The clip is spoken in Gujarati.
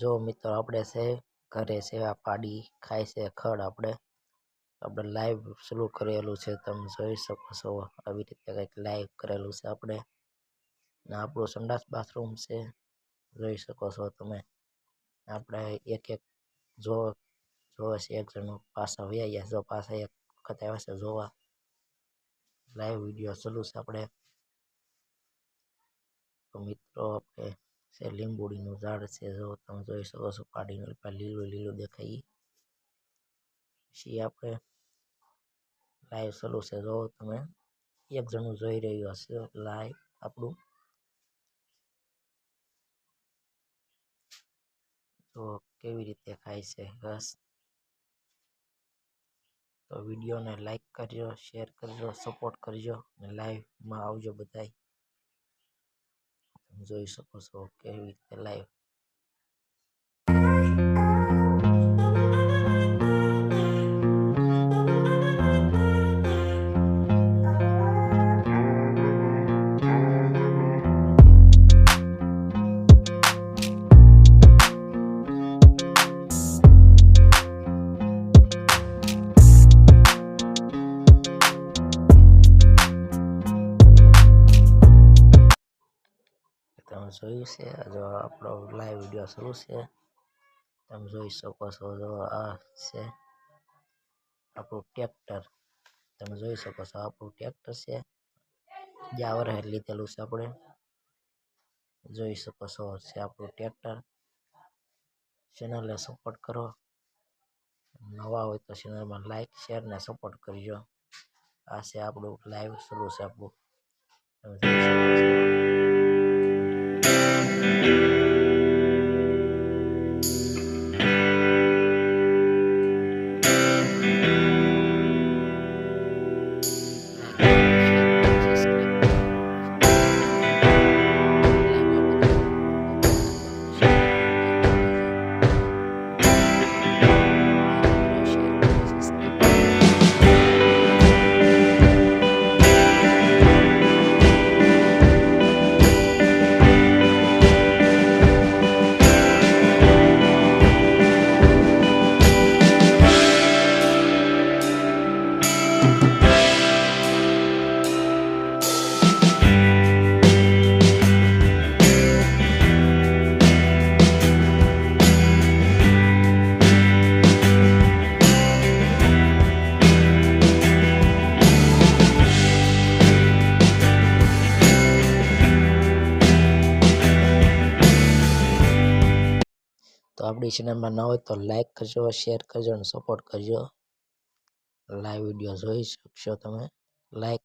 જો મિત્રો, આપણે છે ઘરે સેવા પાડી ખાય છે, ખડ આપણે. આપણે લાઈવ શરૂ કરેલું છે, તમે જોઈ શકો છો. આવી રીતે કંઈક લાઈવ કરેલું છે આપણે. ને આપણું સંડાસ બાથરૂમ છે, જોઈ શકો છો તમે. આપણે એક એક જો જોવે છે એક જણનું પાછા વયા ગયા, જો પાછા એક વખત આવ્યા છે, જોવા. લાઈવ વીડિયો ચાલુ છે આપણે. તો મિત્રો, આપણે છે, લીંબુડીનું ઝાડ છે, જો તમે જોઈ શકો છો, પાડીને લીલું લીલું દેખાય. પછી આપણે લાઈવ ચાલુ છે, જો તમે એક જણું જોઈ રહ્યું હશે લાઈવ આપણું. તો કેવી રીતે ખાય છે, બસ. તો વિડીયોને લાઈક કરજો શેર કરજો સપોર્ટ કરજો, અને લાઈવમાં આવજો બધાય. જોઈ શકો છો કેવી રીતે લાઈવ જોયું છે. જો આપણો લાઈવ વીડિયો શરૂ છે. તમે જોઈ શકો છો, જો આ છે આપણું ટ્રેક્ટર તમે જોઈ શકો છો, આપણું ટ્રેક્ટર છે. જાવર હેડ લીધેલું છે આપણે. જોઈ શકો છો, છે આપણું ટ્રેક્ટર ચેનલને સપોર્ટ કરો. નવા હોય તો ચેનલમાં લાઈક શેર ને સપોર્ટ કરજો. આ છે આપણું લાઈવ શરૂ છે આપણું. તો આપણી ચેનલમાં ન હોય તો લાઇક કરજો શેર કરજો અને સપોર્ટ કરજો. લાઈવ વીડિયો જોઈ શકશો તમે. લાઈક